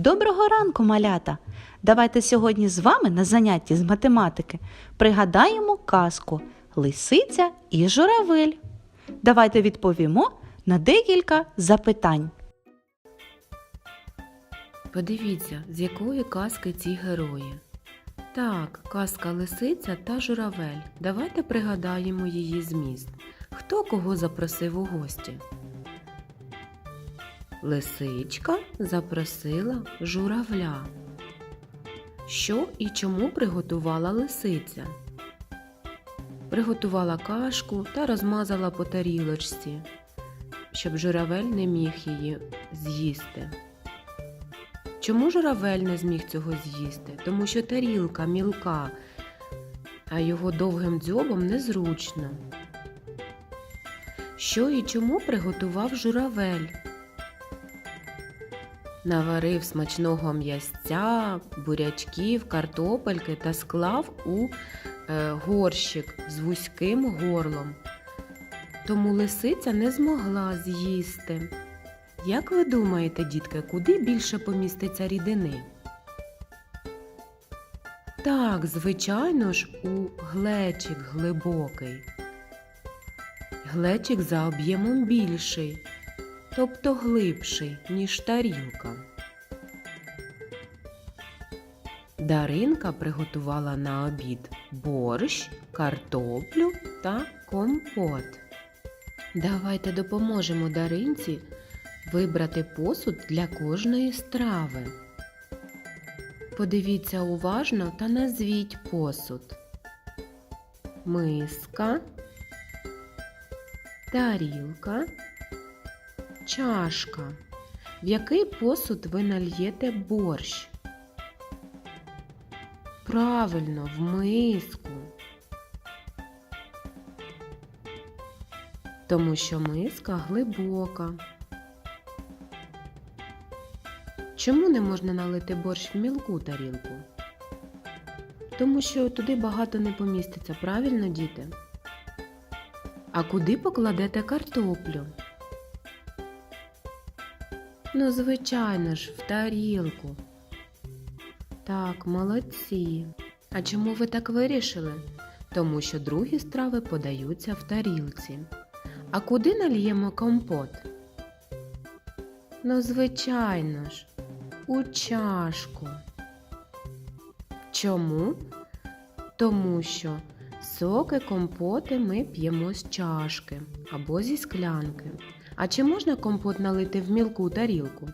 Доброго ранку, малята! Давайте сьогодні з вами на занятті з математики пригадаємо казку Лисиця і журавель. Давайте відповімо на декілька запитань. Подивіться, з якої казки ці герої. Так, казка Лисиця та Журавель. Давайте пригадаємо її зміст. Хто кого запросив у гості? Лисичка запросила журавля. Що і чому приготувала лисиця? Приготувала кашку та розмазала по тарілочці, щоб журавель не міг її з'їсти. Чому журавель не зміг цього з'їсти? Тому що тарілка мілка, а його довгим дзьобом незручно. Що і чому приготував журавель? Наварив смачного м'ясця, бурячків, картопельки та склав у е, горщик з вузьким горлом. Тому лисиця не змогла з'їсти. Як ви думаєте, дітки, куди більше поміститься рідини? Так, звичайно ж, у глечик глибокий. Глечик за об'ємом більший, тобто глибший, ніж тарілка. Даринка приготувала на обід борщ, картоплю та компот. Давайте допоможемо Даринці вибрати посуд для кожної страви. Подивіться уважно та назвіть посуд. Миска, тарілка, чашка. В який посуд ви нальєте борщ? Правильно, в миску. Тому що миска глибока. Чому не можна налити борщ в мілку тарілку? Тому що туди багато не поміститься, правильно, діти? А куди покладете картоплю? Ну, звичайно ж, в тарілку. Так, молодці. А чому ви так вирішили? Тому що другі страви подаються в тарілці. А куди нальємо компот? Ну, звичайно ж, у чашку. Чому? Тому що соки, компоти ми п'ємо з чашки або зі склянки. А чи можна компот налити в мілку тарілку?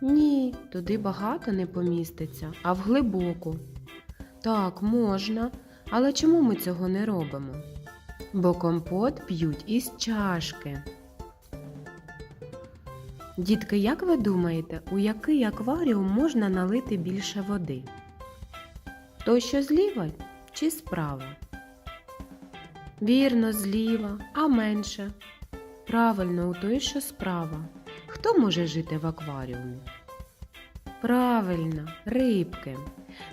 Ні, туди багато не поміститься, а в глибоку. Так, можна, але чому ми цього не робимо? Бо компот п'ють із чашки. Дітки, як ви думаєте, у який акваріум можна налити більше води? Той, що зліва чи справа? Вірно, зліва, а менше. Правильно, у той, що справа. Хто може жити в акваріумі? Правильно, рибки.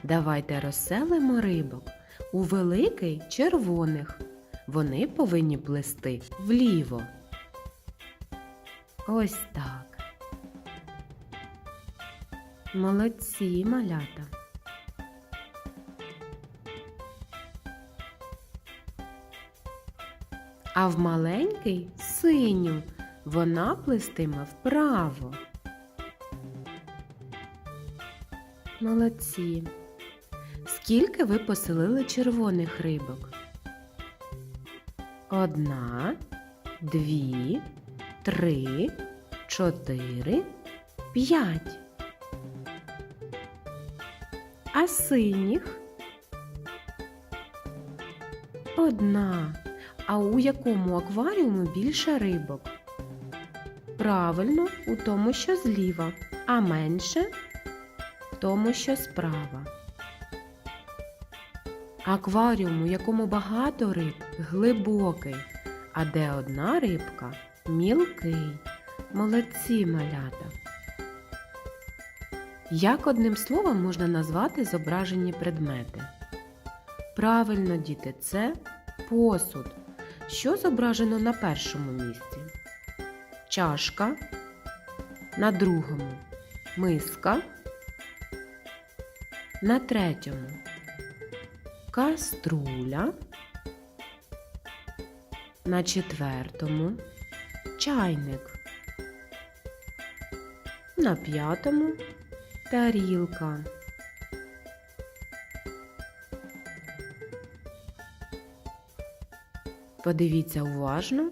Давайте розселимо рибок у великий червоних. Вони повинні плисти вліво. Ось так. Молодці, малята. А в маленький синю вона плестиме вправо. Молодці. Скільки ви поселили червоних рибок? Одна, дві, три, чотири, п'ять. А синіх? Одна. А у якому акваріумі більше рибок? Правильно, у тому, що зліва, а менше в тому, що справа. Акваріум, у якому багато риб, глибокий, а де одна рибка мілкий. Молодці малята. Як одним словом можна назвати зображені предмети? Правильно, діти, це посуд. Що зображено на першому місці? Чашка. На другому миска. На третьому каструля. На четвертому чайник. На п'ятому тарілка. Подивіться уважно.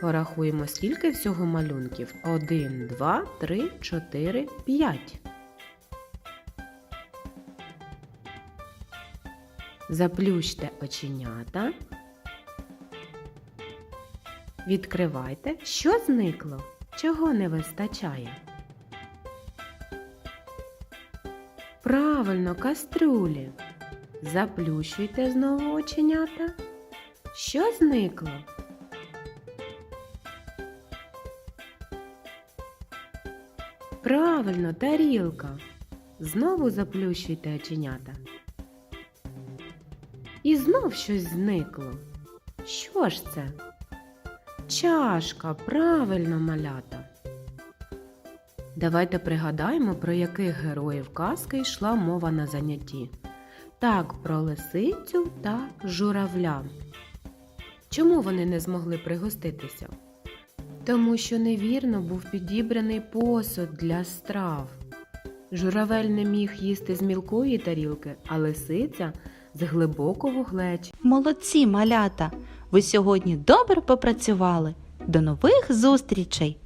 Порахуємо, скільки всього малюнків. Один, два, три, чотири, п'ять. Заплющте оченята. Відкривайте, що зникло, чого не вистачає. Правильно, кастрюлі. Заплющуйте знову оченята. Що зникло? Правильно, тарілка. Знову заплющуйте оченята. І знов щось зникло. Що ж це? Чашка, правильно малята. Давайте пригадаємо, про яких героїв казки йшла мова на занятті. Так, про лисицю та журавля. Чому вони не змогли пригоститися? Тому що невірно був підібраний посуд для страв. Журавель не міг їсти з мілкої тарілки, а лисиця з глибокого глеча. Молодці, малята! Ви сьогодні добре попрацювали. До нових зустрічей!